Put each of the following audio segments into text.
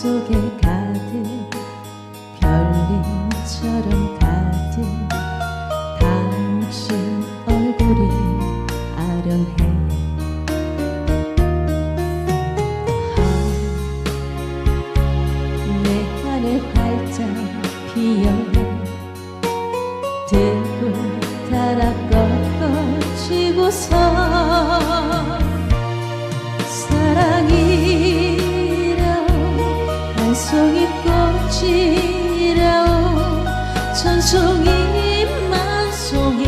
속에 가득 별림처럼 가득 당신 얼굴이 아련해. 아, 내 안에 활짝 피어나 들고 따라 꺾어지고서 사랑이 송이 꽃이라오. 천송이 만송이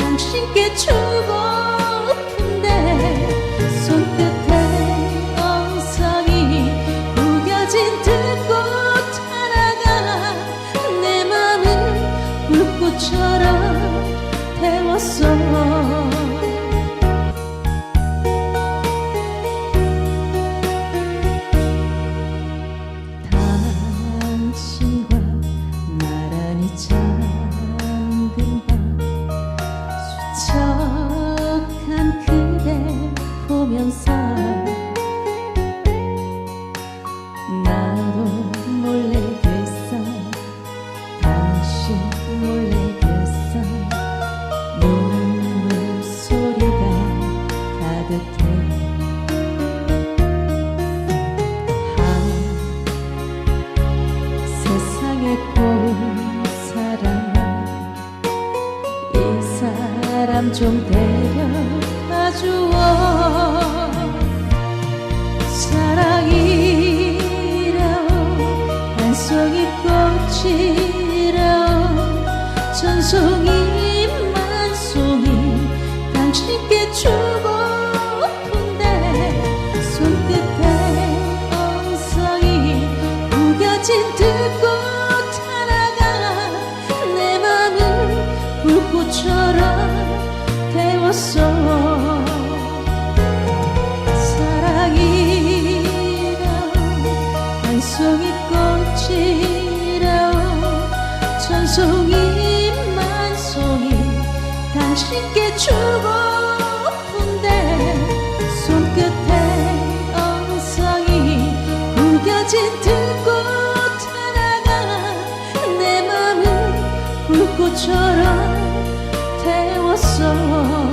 당신께 주고픈데 손끝에 엉성이 구겨진 들꽃 하나가 내 맘을 불꽃처럼 태웠어 사람 좀 데려다 주어. 사랑이라오 한 송이 꽃이라오 천 사랑이라 한 송이 꽃이라 천송이 만송이 당신께 주고픈데 손끝에 엉성이 구겨진 들꽃 하나가 내 맘을 불꽃처럼 태웠어